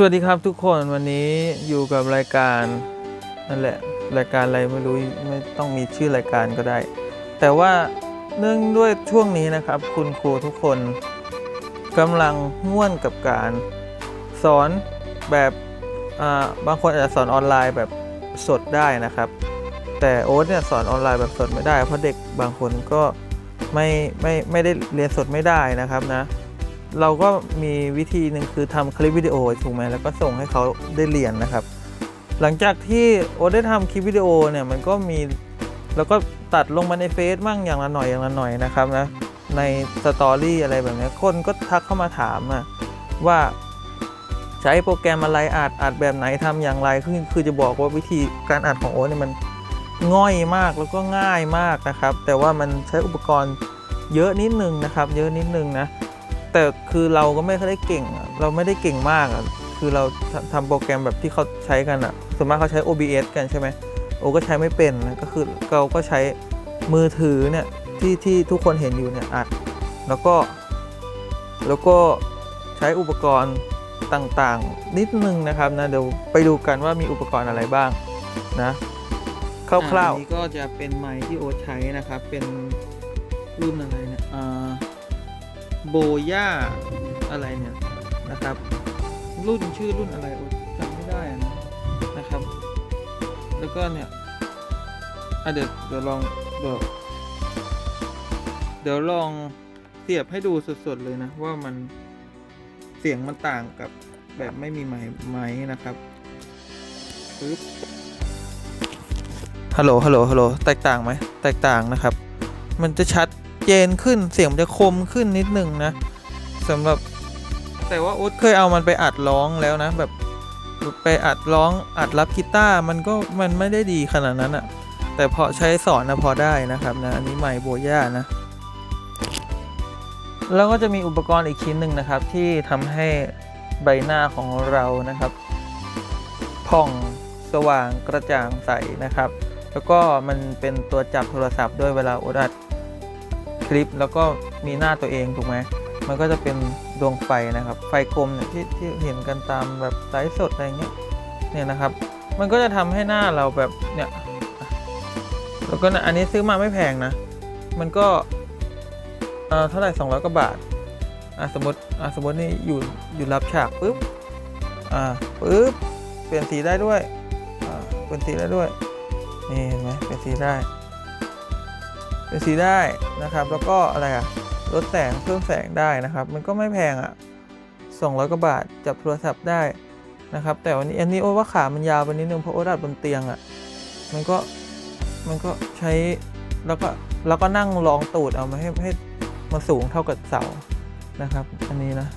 สวัสดีครับทุกคนวันนี้อยู่กับรายการนั่นแหละรายการอะไรไม่รู้ไม่ต้องมีชื่อรายการก็ได้ แต่ว่าเนื่องด้วยช่วงนี้นะครับ คุณครูทุกคนกำลังง่วนกับการสอนแบบบางคนอาจจะสอนออนไลน์แบบสดได้นะครับ แต่โอ๊ตเนี่ยสอนออนไลน์แบบสดไม่ได้ เพราะเด็กบางคนก็ไม่ไม่ไม่ได้เรียนสดไม่ได้นะครับนะ เราก็มีวิธีหนึ่งคือทำคลิปวิดีโอถูกไหมแล้วก็ส่งให้เขาได้เรียนนะครับ หลังจากที่โอได้ทำคลิปวิดีโอเนี่ยมันก็มีแล้วก็ตัดลงมาในเฟซบ้างอย่างละหน่อยอย่างละหน่อยนะครับนะในสตอรี่อะไรแบบนี้คนก็ทักเข้ามาถามอะว่าใช้โปรแกรมอะไรอัดอัดแบบไหนทำอย่างไรคือคือจะบอกว่าวิธีการอัดของโอ๊ตเนี่ยมันง่อยมากแล้วก็ง่ายมากนะครับ แต่ว่ามันใช้อุปกรณ์เยอะนิดนึงนะครับ เยอะนิดนึงนะ แต่คือเราก็ไม่ได้เก่ง เราไม่ได้เก่งมากอะคือเราทำทำโปรแกรมแบบที่เขาใช้กันอะส่วนมากเขาใช้ OBS กันใช่ไหมโอก็ใช้ไม่เป็นนะก็คือเราก็ใช้มือถือเนี่ยที่ที่ทุกคนเห็นอยู่เนี่ยอัดแล้วก็แล้วก็ใช้อุปกรณ์ต่างๆ นิดนึงนะครับนะเดี๋ยวไปดูกันว่ามีอุปกรณ์อะไรบ้างนะคร่าวๆนี้ก็จะเป็นไมค์ที่โอใช้นะครับเป็นรุ่นอะไรเนี่ยอ่า โบย่าอะไรเนี่ยนะครับ รุ่นชื่อรุ่นอะไรจำไม่ได้นะนะครับ แล้วก็เนี่ยเดี๋ยวเดี๋ยวลองเดี๋ยวเดี๋ยวลองเสียบให้ดูสดๆเลยนะว่ามันเสียงมันต่างกับแบบไม่มีไม้ไม้นะครับปึ๊บฮัลโหลฮัลโหลฮัลโหลแตกต่างไหมแตกต่างนะครับ มันจะชัด เจนขึ้นเสียงมันจะคมขึ้นนิดหนึ่งนะสำหรับแต่ว่าโอ๊ตเคยเอามันไปอัดร้องแล้วนะแบบไปอัดร้องอัดรับกีตาร์มันก็มันไม่ได้ดีขนาดนั้นอะแต่พอใช้สอนนะพอได้นะครับนะอันนี้ใหม่โบย่านะ แล้วก็จะมีอุปกรณ์อีกชิ้นหนึ่งนะครับ ที่ทำให้ใบหน้าของเรานะครับผ่องสว่างกระจ่างใสนะครับ แล้วก็มันเป็นตัวจับโทรศัพท์ด้วยเวลาโอ๊ตอัด คลิปแล้วก็มีหน้าตัวเองถูกไหมมันก็จะเป็นดวงไฟนะครับ ไฟกลมเนี่ยที่ที่เห็นกันตามแบบไลฟ์สดอะไรเงี้ยเนี่ยนะครับ มันก็จะทำให้หน้าเราแบบเนี่ยแล้วก็อันนี้ซื้อมาไม่แพงนะ มันก็เอ่อเท่าไหร่200กว่าบาทอะสมมติอะสมมตินี่อยู่อยู่รับฉากปุ๊บอ่าปุ๊บเปลี่ยนสีได้ด้วยอ่าเปลี่ยนสีได้ด้วยนี่เห็นไหมเปลี่ยนสีได้ เป็นสีได้นะครับ แล้วก็อะไรอะลดแสงเพิ่มแสงได้นะครับ มันก็ไม่แพงอะ200กว่าบาทจับโทรศัพท์ได้นะครับ แต่วันนี้อันนี้โอ้ว่าขามันยาวไปนิดนึงเพราะโอ้ดัดบนเตียงอะมันก็มันก็ใช้แล้วก็แล้วก็นั่งรองตูดเอามาให้ให้มันสูงเท่ากับเสานะครับ อันนี้นะ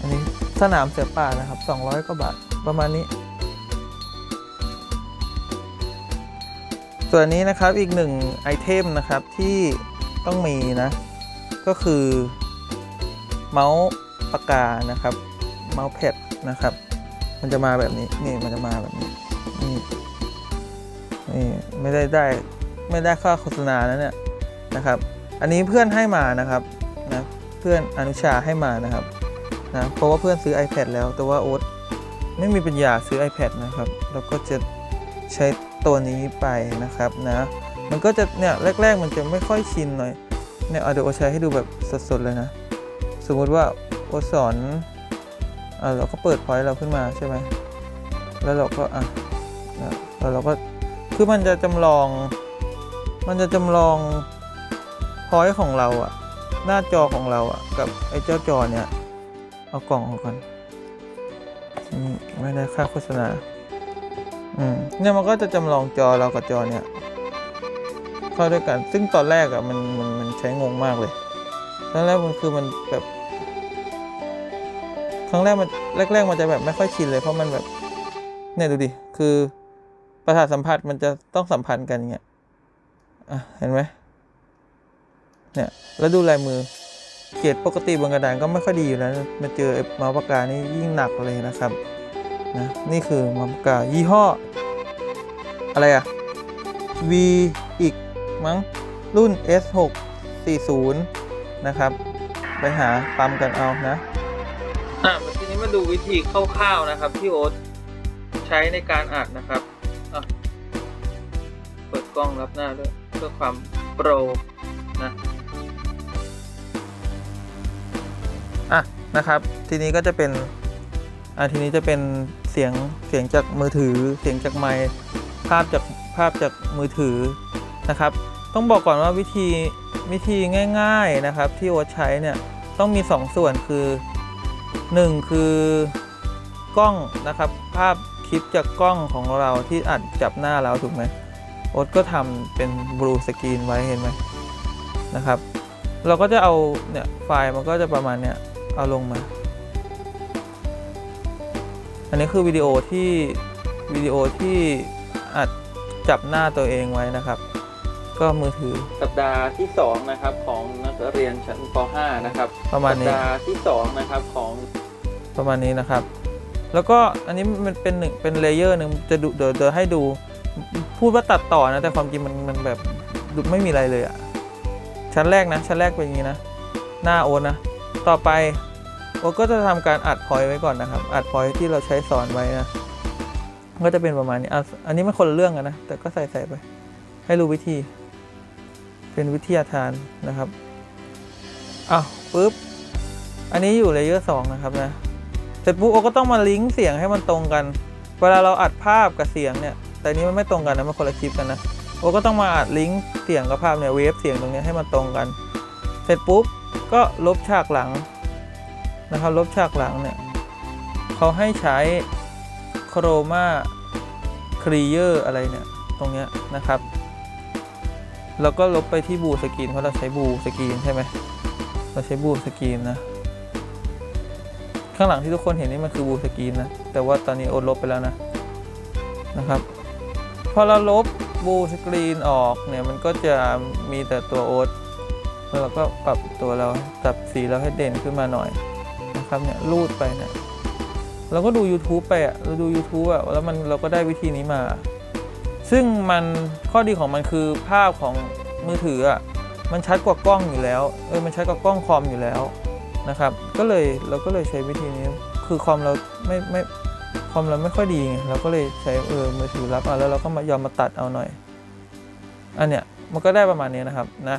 อันนี้สนามเสือป่านะครับ 200กว่าบาทประมาณนี้ ส่วนนี้นะครับอีกหนึ่งไอเทมนะครับที่ต้องมีนะ ก็คือเมาส์ปากกานะครับ เมาส์แพดนะครับ มันจะมาแบบนี้นี่มันจะมาแบบนี้นี่นี่ไม่ได้ได้ไม่ได้ค่าโฆษณานะเนี่ยนะครับ อันนี้เพื่อนให้มานะครับนะเพื่อนอนุชาให้มานะครับนะเพราะว่าเพื่อนซื้อ iPad แล้วแต่ว่าโอ๊ตไม่มีปัญญาซื้อ iPad นะครับ แล้วก็จะ ใช้ตัวนี้ไปนะครับนะมันก็จะเนี่ยแรก ๆ มันจะไม่ค่อยชินหน่อยเนี่ยเอาเดี๋ยวโอใช้ให้ดูแบบสดๆเลยนะ สมมุติว่าโอสอนอ่าเราก็เปิดพอยต์เราขึ้นมาใช่ไหมแล้วเราก็อะแล้วเราก็คือมันจะจำลอง มันจะจำลองพอยต์ของเราอะหน้าจอของเราอะกับไอ้เจ้าจอเนี่ยเอากล่องออกก่อนไม่ได้ค่าโฆษณา อืมเนี่ยมันก็จะจำลองจอเรากับจอเนี่ย เข้าด้วยกัน ซึ่งตอนแรกอะ่ะมันมันมันใช้งงมากเลยตอนแรกมันคือมันแบบ ครั้งแรกมันแรก ๆ มันจะแบบไม่ค่อยชินเลยเพราะมันแบบ เนี่ยดูดิ คือประสาทสัมผัสมันจะต้องสัมพันธ์กันอย่างเงี้ยอะเห็นไหมเนี่ยแล้วดูลายมือเขียนปกติบนกระดานก็ไม่ค่อยดีอยู่แล้วมาเจอเมาส์ปากกานี่ยิ่งหนักเลยนะครับ นะ นี่คือมัมกายี่ห้อ อะไรอะ V อีกมั้ง รุ่น S6 40 นะครับ ไปหาปั๊มกันเอานะ อะทีนี้มาดูวิธีคร่าวๆนะครับที่โอ๊ตใช้ในการอัดนะครับอะเปิดกล้องรับหน้าด้วยเพื่อความโปรนะอะนะครับ ทีนี้ก็จะเป็นอะทีนี้จะเป็น เสียงเสียงจากมือถือ เสียงจากไมค์ภาพจากภาพจากมือถือนะครับ ต้องบอกก่อนว่าวิธีวิธีง่าย ๆนะครับ ที่โอ๊ตใช้เนี่ยต้องมี 2ส่วนคือ 1 คือกล้องนะครับ ภาพคลิปจากกล้องของเราที่อัดจับหน้าเราถูกไหมโอ๊ตก็ทำเป็นบลูสกรีนไว้เห็นไหมนะครับ เราก็จะเอาเนี่ยไฟล์มันก็จะประมาณเนี้ยเอาลงมา อันนี้คือวิดีโอที่วิดีโอที่อัดจับหน้าตัวเองไว้นะครับ ก็มือถือ สัปดาห์ที่ 2 นะครับของนักเรียนชั้นป .5 นะครับประมาณนี้ สัปดาห์ที่ 2 นะครับของประมาณนี้นะครับ แล้วก็อันนี้มันเป็นหนึ่งเป็นเลเยอร์หนึ่งจะดูเดี๋ยวเดี๋ยวให้ดูพูดว่าตัดต่อนะ แต่ความจริงมันมันแบบดูไม่มีอะไรเลยอะชั้นแรกนะ ชั้นแรกเป็นอย่างนี้นะ หน้าโอนนะ ต่อไป โอตก็จะทำการอัดพอยต์ไว้ก่อนนะครับ อัดพอยต์ที่เราใช้สอนไว้นะ ก็จะเป็นประมาณนี้อันนี้มันคนละเรื่องกันนะ แต่ก็ใส่ใส่ไป ให้รู้วิธี เป็นวิทยาทานนะครับอ้าวปุ๊บ อันนี้อยู่เลเยอร์สองนะครับนะ เสร็จปุ๊บโอก็ต้องมาลิงก์เสียงให้มันตรงกัน เวลาเราอัดภาพกับเสียงเนี่ย แต่นี้มันไม่ตรงกันนะ มันคนละคลิปกันนะโอก็ต้องมาอัดลิงก์เสียงกับภาพเนี่ย เวฟเสียงตรงนี้ให้มันตรงกัน เสร็จปุ๊บ ก็ลบฉากหลัง นะครับลบฉากหลังเนี่ยเขาให้ใช้โครมาครีเออร์อะไรเนี่ย ตรงเนี้ยนะครับ แล้วก็ลบไปที่บูสกรีนเพราะเราใช้บูสกรีนใช่ไหมเราใช้บูสกรีนนะ ข้างหลังที่ทุกคนเห็นนี่มันคือบูสกรีนนะ แต่ว่าตอนนี้โอลบไปแล้วนะนะครับพอเราลบบูสกรีนออกเนี่ยมันก็จะมีแต่ตัวโอ๊ตแล้วเราก็ปรับตัวเราปรับสีเราให้เด่นขึ้นมาหน่อย นะครับเนี่ยรูดไปเนี่ยเราก็ดู YouTube ไปอะเราดู YouTube อะแล้วมันเราก็ได้วิธีนี้มา ซึ่งมันข้อดีของมันคือภาพของมือถืออะมันชัดกว่ากล้องอยู่แล้วเออมันชัดกว่ากล้องคอมอยู่แล้วนะครับ ก็เลยเราก็เลยใช้วิธีนี้ คือคอมเราไม่ไม่คอมเราไม่ค่อยดีไงเราก็เลยใช้เออมือถือรับเอาแล้วเราก็มายอมมาตัดเอาหน่อย อันเนี้ยมันก็ได้ประมาณนี้นะครับนะ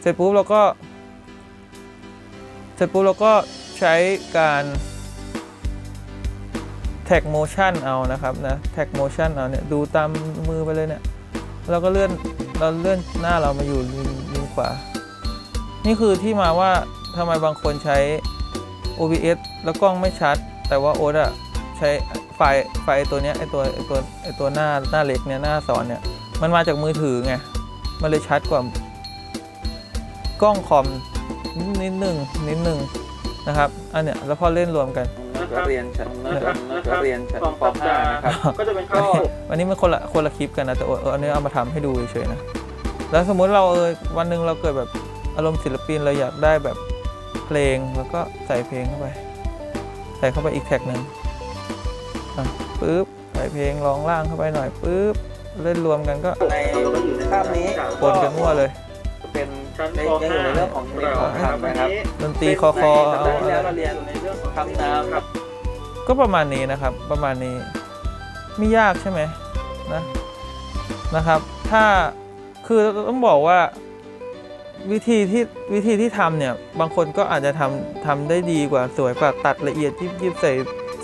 เสร็จปุ๊บเราก็ เสร็จปุ๊บเราก็ ใช้การแท็กโมชั่นเอานะครับนะแท็กโมชั่นเอาเนี่ยดูตามมือไปเลยเนี่ยเราก็เลื่อนเราเลื่อนหน้าเรามาอยู่ริมริมขวา นี่คือที่มาว่าทำไมบางคนใช้ OBS แล้วกล้องไม่ชัด แต่ว่าโอ๊ตอะใช้ไฟไฟตัวเนี้ยไอตัวไอตัวไอตัวหน้าหน้าเล็กเนี่ยหน้าสอนเนี่ยมันมาจากมือถือไง มันเลยชัดกว่ากล้องคอมนิดหนึ่งนิดหนึ่ง นะครับอันเนี้ยแล้วพอเล่นรวมกันนักเรียนชั้นนักเรียนชั้นป .5 นะครับ ก็จะเป็นข้อวันนี้มันคนละคนละคลิปกันนะแต่ว่าเอออันนี้เอามาทำให้ดูเฉยๆนะแล้วสมมุติเราเออวันหนึ่งเราเกิดแบบอารมณ์ศิลปินเราอยากได้แบบเพลงแล้วก็ใส่เพลงเข้าไป ใส่เข้าไปอีกแท็กหนึ่งอะปึ๊บใส่เพลงร้องล่างเข้าไปหน่อยปึ๊บเล่นรวมกันก็ในภาพนี้ปนกันมั่วเลย จะเป็นในยังอยู่ในเรื่องของเทคนิคของคำนะครับ ดนตรีคอคอเอาสัปดาห์ที่อะไรแล้วเราเรียนคำนามครับ ก็ประมาณนี้นะครับ ประมาณนี้ไม่ยากใช่ไหมนะนะครับ ถ้าคือต้องบอกว่าวิธีที่วิธีที่ทำเนี่ย บางคนก็อาจจะทำทำได้ดีกว่าสวยกว่าตัดละเอียดยิบยิบใส่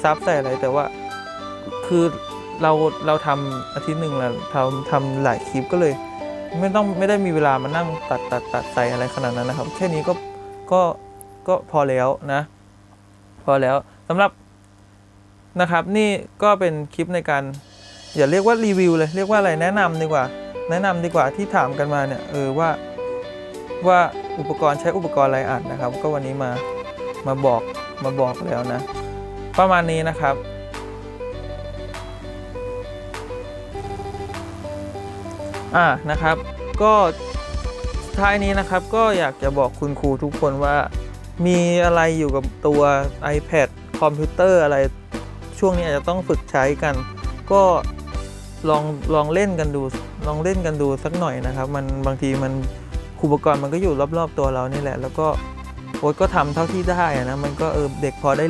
ซับใส่อะไรแต่ว่าคือเราเราทำอาทิตย์หนึ่งแล้วทำทำหลายคลิปก็เลย ไม่ต้องไม่ได้มีเวลามานั่งตัดตัดตัดใส่อะไรขนาดนั้นนะครับ แค่นี้ก็ก็ก็พอแล้วนะ พอแล้วสำหรับนะครับนี่ก็เป็นคลิปในการ อย่าเรียกว่ารีวิวเลย เรียกว่าอะไรแนะนำดีกว่า แนะนำดีกว่าที่ถามกันมาเนี่ยเออว่าว่าอุปกรณ์ใช้อุปกรณ์อะไรอัดนะครับ ก็วันนี้มามาบอกมาบอกแล้วนะ ประมาณนี้นะครับ อ่านะครับ ก็ท้ายนี้นะครับก็อยากจะบอกคุณครูทุกคนว่ามีอะไรอยู่กับตัว iPad คอมพิวเตอร์อะไรช่วงนี้อาจจะต้องฝึกใช้กัน ก็ลองลองเล่นกันดูลองเล่นกันดูสักหน่อยนะครับ มันบางทีมันอุปกรณ์มันก็อยู่รอบๆตัวเรานี่แหละ แล้วก็โอ๊ตก็ทำเท่าที่ได้นะมันก็เออเด็กพอได้